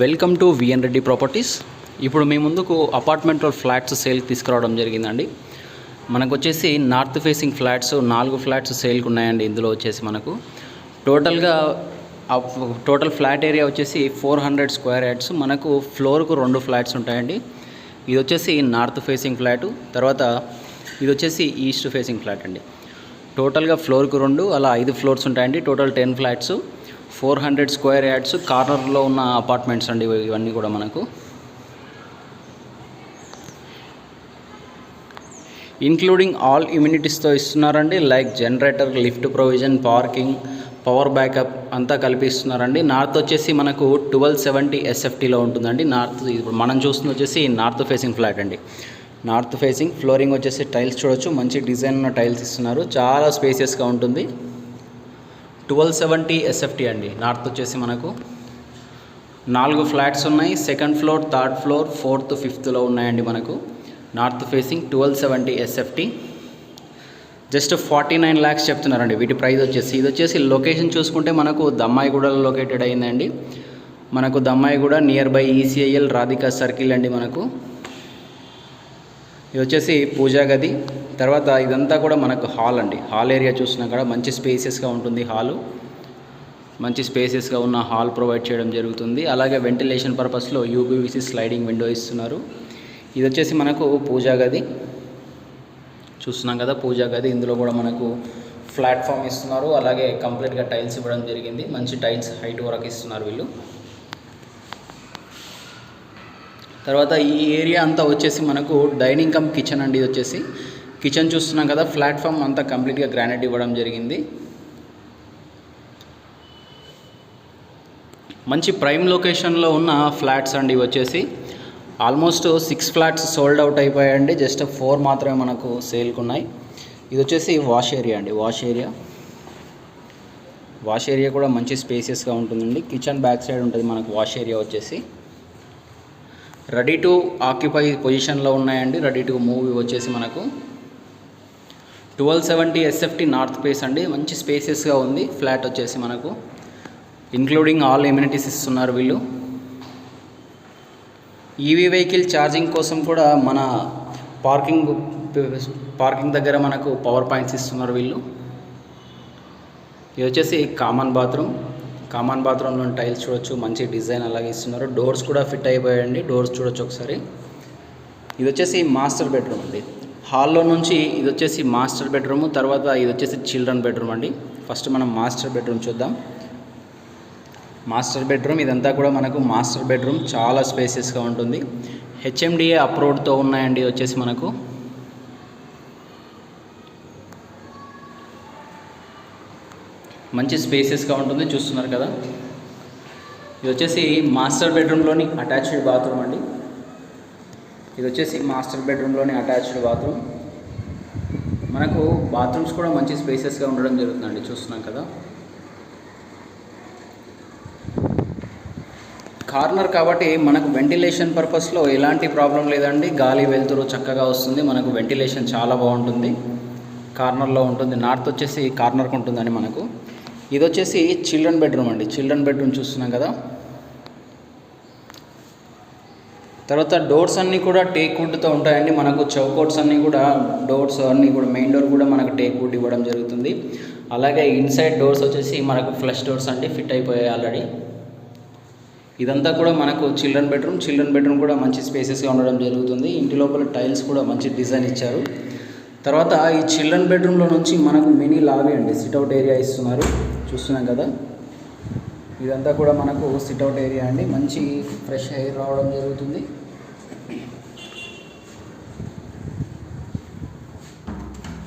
Welcome to VN Reddy properties ఇప్పుడు మీ ముందుకు అపార్ట్మెంట్ ఫ్లాట్స్ సేల్ తీసుకురావడం జరిగిందండి. మనకు వచ్చేసి నార్త్ ఫేసింగ్ ఫ్లాట్స్ నాలుగు ఫ్లాట్స్ సేల్కి ఉన్నాయండి ఇందులో వచ్చేసి మనకు. టోటల్గా టోటల్ ఫ్లాట్ ఏరియా వచ్చేసి ఫోర్ హండ్రెడ్ స్క్వేర్ యార్డ్స్ మనకు ఫ్లోర్కు రెండు ఫ్లాట్స్ ఉంటాయండి. ఇది వచ్చేసి నార్త్ ఫేసింగ్ ఫ్లాటు తర్వాత ఇది వచ్చేసి ఈస్ట్ ఫేసింగ్ ఫ్లాట్ అండి. టోటల్గా ఫ్లోర్కు రెండు అలా ఐదు ఫ్లోర్స్ ఉంటాయండి. Total ten flats four hundred square yards కార్నర్లో ఉన్న అపార్ట్మెంట్స్ అండి ఇవన్నీ కూడా మనకు. ఇంక్లూడింగ్ ఆల్ ఇమ్యూనిటీస్తో ఇస్తున్నారండి. Like generator lift provision parking power backup అంతా కల్పిస్తున్నారండి. నార్త్ వచ్చేసి మనకు ట్వెల్వ్ సెవెంటీ ఎస్ఎఫ్టీలో ఉంటుందండి. నార్త్ ఇప్పుడు మనం చూస్తుంది వచ్చేసి నార్త్ ఫేసింగ్ ఫ్లాట్ అండి. నార్త్ ఫేసింగ్ ఫ్లోరింగ్ వచ్చేసి టైల్స్ చూడొచ్చు. మంచి డిజైన్ ఉన్న టైల్స్ ఇస్తున్నారు. చాలా స్పేసియస్గా ఉంటుంది. ట్వెల్వ్ సెవెంటీ ఎస్ఎఫ్టీ అండి. నార్త్ వచ్చేసి మనకు నాలుగు ఫ్లాట్స్ ఉన్నాయి. Second floor third floor fourth ఫిఫ్త్లో ఉన్నాయండి మనకు. North facing twelve seventy SFT just forty nine lakhs చెప్తున్నారండి. వీటి ప్రైస్ వచ్చేసి ఇది వచ్చేసి లొకేషన్ చూసుకుంటే మనకు దమ్మాయిగూడలో లొకేటెడ్ అయిందండి. మనకు Dammaiguda near by ECIL Radhika circle అండి మనకు. ఇది వచ్చేసి పూజా గది. తర్వాత ఇదంతా కూడా మనకు హాల్ అండి. హాల్ ఏరియా చూసినా కూడా మంచి స్పేసెస్గా ఉంటుంది హాలు. మంచి స్పేసెస్గా ఉన్న హాల్ ప్రొవైడ్ చేయడం జరుగుతుంది. అలాగే వెంటిలేషన్ పర్పస్లో యూబీవీసీ స్లైడింగ్ విండో ఇస్తున్నారు. ఇది వచ్చేసి మనకు పూజా గది. చూస్తున్నాం కదా పూజా గది. ఇందులో కూడా మనకు ప్లాట్ఫామ్ ఇస్తున్నారు. అలాగే కంప్లీట్గా టైల్స్ ఇవ్వడం జరిగింది. మంచి టైల్స్ హైట్ వరకు ఇస్తున్నారు వీళ్ళు. తర్వాత ఈ ఏరియా అంతా వచ్చేసి మనకు డైనింగ్ కమ్ కిచెన్ అండి ఇది వచ్చేసి. కిచెన్ చూస్తున్నాం కదా ప్లాట్ఫామ్ అంతా కంప్లీట్గా గ్రానైట్ ఇవ్వడం జరిగింది. మంచి ప్రైమ్ లొకేషన్లో ఉన్న ఫ్లాట్స్ అండి వచ్చేసి. Almost six flats sold out అయిపోయాయండి జస్ట్ ఫోర్ మాత్రమే మనకు సేల్కి ఉన్నాయి. ఇది వచ్చేసి వాష్ ఏరియా అండి వాష్ ఏరియా. వాష్ ఏరియా కూడా మంచి స్పేసియస్గా ఉంటుందండి. కిచెన్ బ్యాక్ సైడ్ ఉంటుంది మనకు వాష్ ఏరియా వచ్చేసి. రెడీ టు ఆక్యుపై పొజిషన్లో ఉన్నాయండి. రెడీ టు మూవ్ వచ్చేసి మనకు twelve seventy SFT north space అండి. మంచి స్పేసెస్గా ఉంది. ఫ్లాట్ వచ్చేసి మనకు ఇంక్లూడింగ్ ఆల్ ఎమ్యూనిటీస్ ఇస్తున్నారు వీళ్ళు. ఈవీ వెహికల్ ఛార్జింగ్ కోసం కూడా మన పార్కింగ్ పార్కింగ్ దగ్గర మనకు పవర్ పాయింట్స్ ఇస్తున్నారు వీళ్ళు. ఇది వచ్చేసి కామన్ బాత్రూమ్. కామన్ బాత్రూంలో టైల్స్ చూడొచ్చు మంచి డిజైన్ అలాగే ఇస్తున్నారు. డోర్స్ కూడా ఫిట్ అయిపోయాయండి డోర్స్ చూడొచ్చు ఒకసారి. ఇది వచ్చేసి మాస్టర్ బెడ్రూమ్ అండి. హాల్లో నుంచి ఇది వచ్చేసి మాస్టర్ బెడ్రూమ్ తర్వాత ఇది వచ్చేసి చిల్డ్రన్ బెడ్రూమ్ అండి. ఫస్ట్ మనం మాస్టర్ బెడ్రూమ్ చూద్దాం. మాస్టర్ బెడ్రూమ్ ఇదంతా కూడా మనకు మాస్టర్ బెడ్రూమ్ చాలా స్పేసెస్గా ఉంటుంది. హెచ్ఎండిఏ అప్రూవ్డ్తో ఉన్నాయండి వచ్చేసి మనకు. మంచి స్పేసెస్గా ఉంటుంది చూస్తున్నారు కదా. ఇది వచ్చేసి మాస్టర్ బెడ్రూమ్లోని అటాచ్డ్ బాత్రూమ్ అండి. ఇది వచ్చేసి మాస్టర్ బెడ్రూమ్లోని అటాచ్డ్ బాత్రూమ్ మనకు బాత్రూమ్స్ కూడా మంచి స్పేసెస్గా ఉండడం జరుగుతుందండి చూస్తున్నాం కదా. కార్నర్ కాబట్టి మనకు వెంటిలేషన్ పర్పస్లో ఎలాంటి ప్రాబ్లం లేదండి. గాలి వెలుతురు చక్కగా వస్తుంది మనకు వెంటిలేషన్ చాలా బాగుంటుంది. కార్నర్లో ఉంటుంది నార్త్ వచ్చేసి కార్నర్కి ఉంటుందండి మనకు. ఇది వచ్చేసి చిల్డ్రన్ బెడ్రూమ్ అండి. చిల్డ్రన్ బెడ్రూమ్ చూస్తున్నాం కదా. తర్వాత డోర్స్ అన్నీ కూడా టేక్ వుడ్తో ఉంటాయండి. మనకు చౌకోట్స్ అన్నీ కూడా డోర్స్ అన్నీ కూడా మెయిన్ డోర్ కూడా మనకు టేక్ వుడ్ ఇవ్వడం జరుగుతుంది. అలాగే ఇన్సైడ్ డోర్స్ వచ్చేసి మనకు ఫ్లష్ డోర్స్ అంటే ఫిట్ అయిపోయాయి ఆల్రెడీ. ఇదంతా కూడా మనకు చిల్డ్రన్ బెడ్రూమ్ చిల్డ్రన్ బెడ్రూమ్ కూడా మంచి స్పేసెస్గా ఉండడం జరుగుతుంది. ఇంటి లోపల టైల్స్ కూడా మంచి డిజైన్ ఇచ్చారు. తర్వాత ఈ చిల్డ్రన్ బెడ్రూమ్లో నుంచి మనకు మినీ లాబీ అండి సిట్అవుట్ ఏరియా ఇస్తున్నారు. చూస్తున్నాం కదా. ఇదంతా కూడా మనకు సిట్అవుట్ ఏరియా అండి. మంచి ఫ్రెష్ ఎయిర్ రావడం జరుగుతుంది.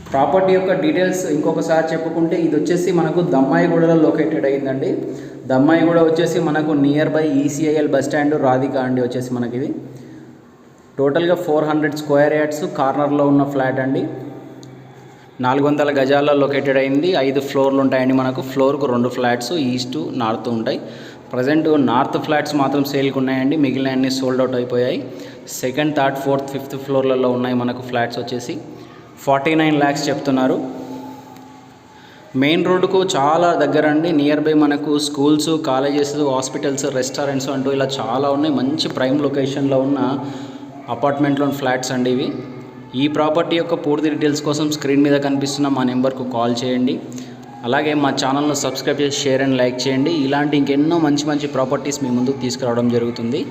ప్రాపర్టీ యొక్క డీటెయిల్స్ ఇంకొకసారి చెప్పుకుంటే ఇది వచ్చేసి మనకు దమ్మాయిగూడలో లొకేటెడ్ అయిందండి దమ్మాయిగూడ వచ్చేసి మనకు near by ECIL bus stand Radhika అండి వచ్చేసి మనకి ఇది టోటల్గా ఫోర్ హండ్రెడ్ స్క్వేర్ యార్డ్స్ కార్నర్లో ఉన్న ఫ్లాట్ అండి. నాలుగు వందల గజాల్లో లొకేటెడ్ అయింది. ఐదు ఫ్లోర్లు ఉంటాయండి మనకు. ఫ్లోర్కు రెండు ఫ్లాట్స్ ఈస్ట్ నార్త్ ఉంటాయి. ప్రజెంట్ నార్త్ ఫ్లాట్స్ మాత్రం సేల్కి ఉన్నాయండి. మిగిలిన అన్ని సోల్డ్ అవుట్ అయిపోయాయి. సెకండ్ థర్డ్ ఫోర్త్ ఫిఫ్త్ ఫ్లోర్లలో ఉన్నాయి మనకు ఫ్లాట్స్ వచ్చేసి. ఫార్టీ నైన్ ల్యాక్స్ చెప్తున్నారు. మెయిన్ రోడ్డుకు చాలా దగ్గర అండి నియర్ బై మనకు స్కూల్స్ కాలేజెస్ హాస్పిటల్స్ రెస్టారెంట్స్ అంటూ ఇలా చాలా ఉన్నాయి. మంచి ప్రైమ్ లొకేషన్లో ఉన్న అపార్ట్మెంట్లోని ఫ్లాట్స్ అండి ఇవి. ఈ ప్రాపర్టీ యొక్క పూర్తి డీటెయిల్స్ కోసం స్క్రీన్ మీద కనిపిస్తున్న మా నెంబర్కు కాల్ చేయండి. అలాగే మా ఛానల్ను సబ్స్క్రైబ్ చేసి షేర్ అండ్ లైక్ చేయండి. ఇలాంటి ఇంకెన్నో మంచి మంచి ప్రాపర్టీస్ మీ ముందుకు తీసుకురావడం జరుగుతుంది.